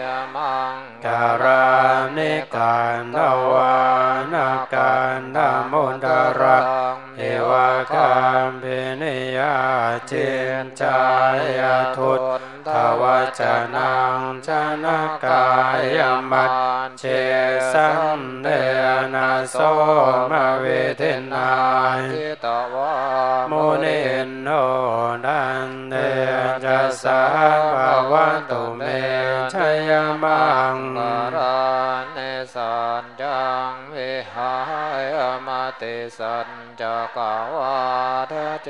ยมังการานิการทวานาการธมุนตระเทวกามพินิยาจินจายทุตทวจนังชนะกายมัดเชสันเดนะโสมาเวเทนายทิตวามุนินโนดันเดจะสาภาว สันจักวาทะเจ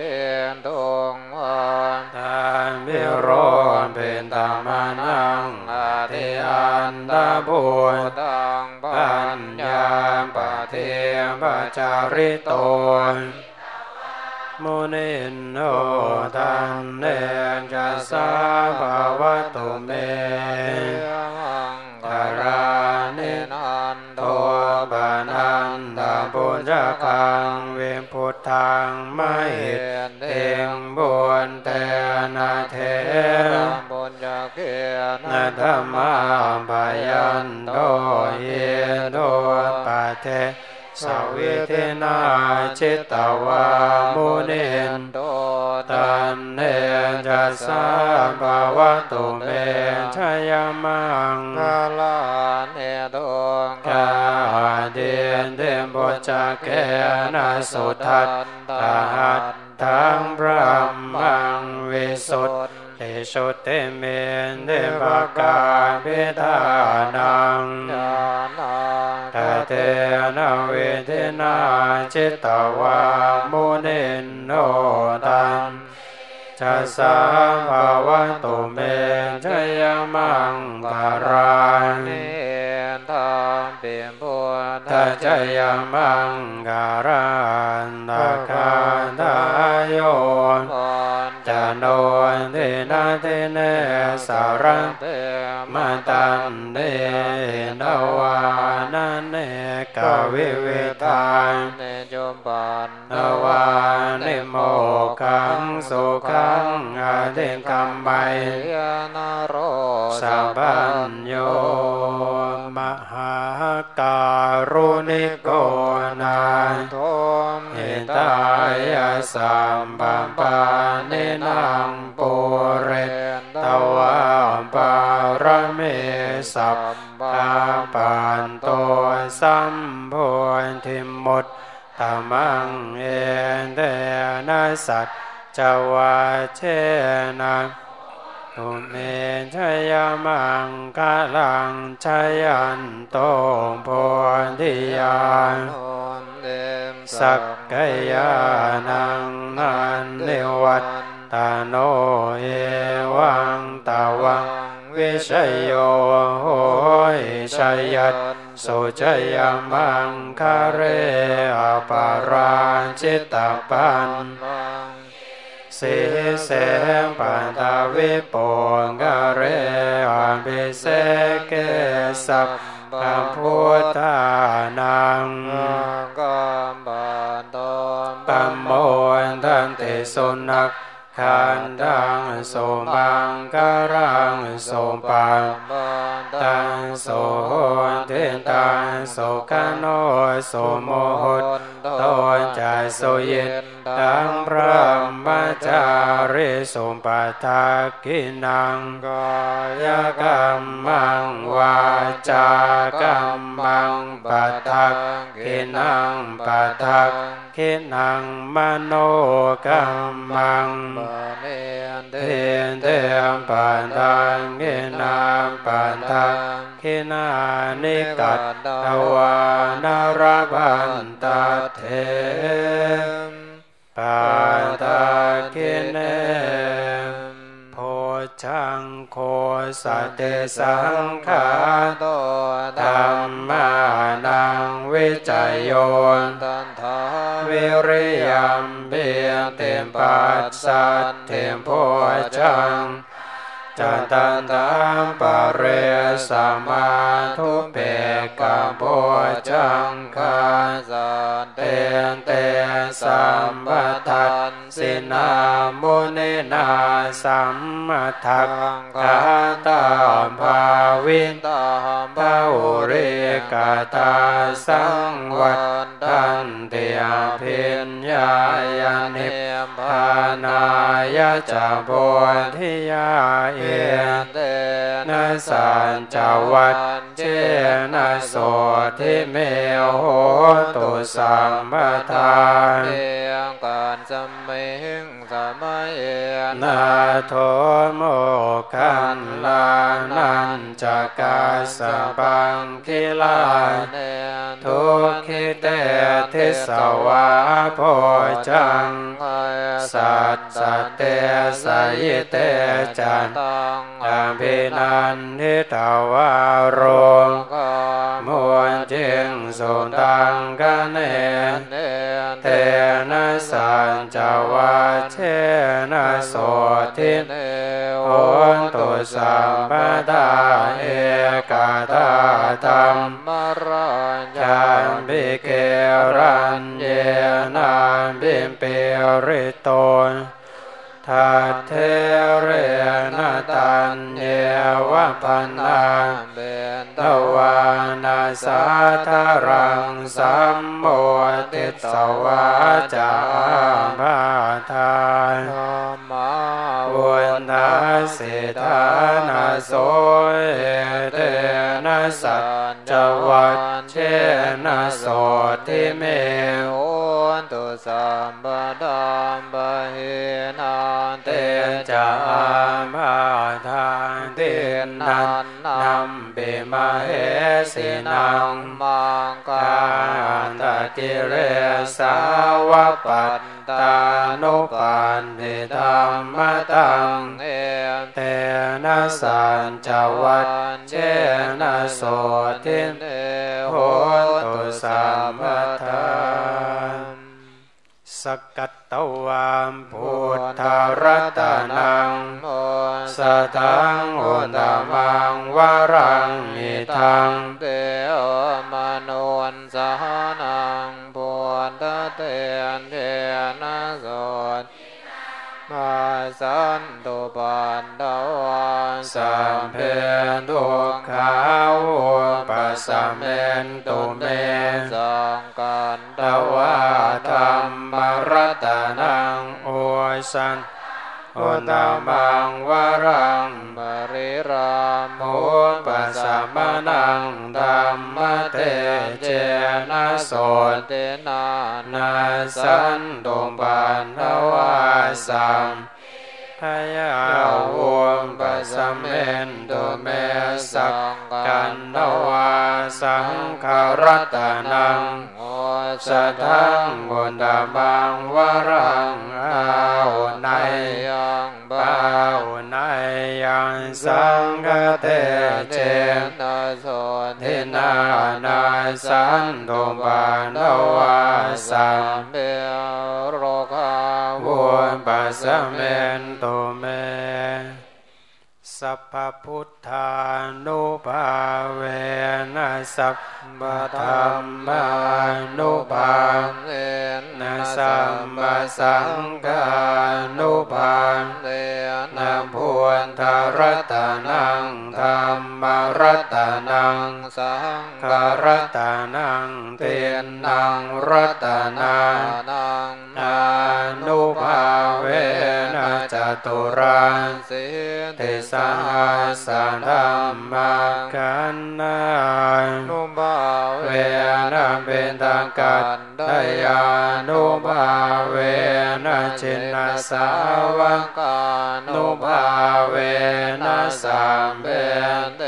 นตุงวันทานวิโรธเป็นตามนังอาทิอันตาบุญตังปัญญาปเทปจาริโตมุนินโนทันเนจะสาภาวะตุเม ปุญจคังเวพุทธังไม่เตงบุญเตนะเทบุญจะเกียรนะธรรมาปยันโตเยโตปะเทสวิเทนาจิตตวามุนินโตตันเนจะสสาภาวะตุเมชยมังกาลาเน จเกนะสุทัตตาหัตถังพระมังวิสุทธิเตสุเตเมนเดภกาพิธานังญาณังตเตนะเวเทนาจิตตวามุนินโนตันจะสาภาวะตุเมชยมังการา ทธทัจยมังการันตาคาทายโยจโนเทนะเทเนสารัเตมาตันเดนวานันเนกวิเวทานเนจมปันนวานิโมขังสุขังอาเดกัมไบยานโรสัพพัญโยมหากา รุณิโกนาโทมเหตายาสัมปัมปานินังปุเรตวะปารเมสัพพาปันโตสัมโพธิมุตตมังเอเตนะสัจจวาเชนะ ตุเมชยมังกาลังชยันโตโพธิยานเดมสักกายานังนันเนวัตตาโนเอวังตาวังวิชยโยโหยชัยยัตสุจยมังคาเรอปาราจิตตปัน สีเสปันตาวิปุงกะเรอัมพิเสเกสัพพพุทธานังกัมปันโตปัมโมนทันติสุนักขันดังโสมังการังโสปังปันตังโสเทตังโสกนโนโสโมหตตนจาโสเย ตังพระมัจาริสุปทักกินังกายกรรมังวาจากรรมังปัตทักขินังปัตทักขินังมโนกรรมังเนนเดเทนเตมปันตังขินังปันทักขินานิกัตตวานารพันตเท ปันทักขิเนโพชังโคสัตเตสังขาโตธรรมานังวิจัยโยนตันทวิริยมเบียเต็มปัสสัตเตมโพชัง จันตันตามปะเรสมาทุเปกะโพชังคาสันเตเตนเตสัมปทัสสินามุนินาสัมมาทักกาตาภาวินตาพาอุเรกาตาสังวัตันเตียพิญญายานิพ พานายะจะโพธิยาเอเตนะสันจวัตเจนะโสทิเมโหตุสัมปทานเตียงการสมัยหิงสมัยเอนาโทโมคันลานันจะกาสบังคิลาเน ทุกขิเตทิสวาโพจังสัตสตเตสยเตจันตังอภินันทิตวารโรกามวลจิงสุตังกันเนเตนะสัญจวัชเชนะโสทินโหนตุสัมปทาเอกาตาธรรม ญจันบิเกรันเยนาบิเปริโตนทัตเทเรนตันเยวะพันนาเบนตวานาสาธารังสัมโมติสวาจาภาทานมาวุนทัสสิทานาโสเอเตนะสัจจวัช เชนะโสติเมโอนตุสัมปดามบะเฮนันเตเตจะภาทานเตนันนำเบมาเหสินังมังกาตติเรสาวปัต ตานุปันนิธรรมตังเอเตนะสัญจวัตเจนะโสทินเนโหตุสัมปทานสกัตตวามพุทธรัตนังโมสตังอุตตมังวรังมิทังเตอมโนนสหนังพุทธเต สันตุปันดาวาสัมเพทุกขาวุปัสสะเมนตุเมสังกันตวะธรรมรัตนังโอสันอุตมังวรังบริรามโมปัสสะมนังธรรมเตเจนะโสเตนานาสันตุปันทวาสัม พยาวุมปสสะเมนตุเมสักกันทวาสังขรัตนังโอสะทังบุญตบังวรังอาหุไนยังปาหุไนยังสังฆเตเจนาโสทินานาสันตุปานวาสัมเบร ปัสะเมนโตเม สัพพพุทธานุภาเวนะสัพพธรรมานุภาเนนะสัมมาสังฆานุภาเนนะพุทธรัตนังธรรมรัตนังสังกรัตนังเตนังรัตนานัง อานุภาเวนะจตุราสิเทสาสาธรรมากันนานุบาเวนะเป็นทางกัตตยานุภาเวนะชินนาสาวกกานุภาเวนะสามเบเต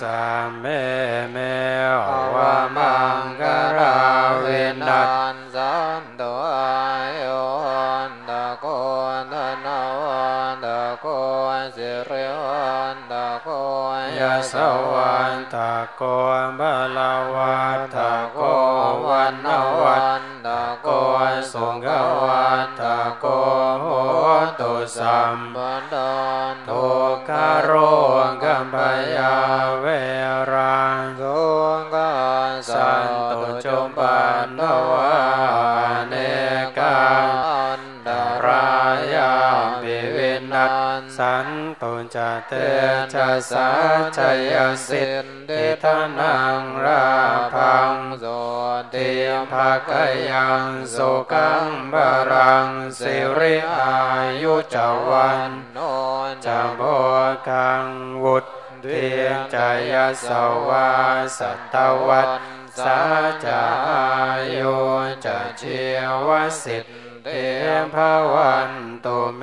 สาเมเมวะมังกราเวนันัสนสันตัวโยนตะโกนทนาวันตะโกนสิริวันตะโกนยะสวันตะโกนบาลาวัตตะโกวันนวัตตะโกนสุขวัตตะโกโหตุสัมบันดาลทุกขโรกัมปยา ปันนวาเนกาอันดารายาปิวินัสสันตุจเตจะสาชยสิทธิทานังราพังโสติติยภาคยังสุขังบารังสิริอายุจวันโนจะโบกังวุฒเทียงจายสวาสัตวัต สาจายโยจะเชียวสิทธิภาวันตุเม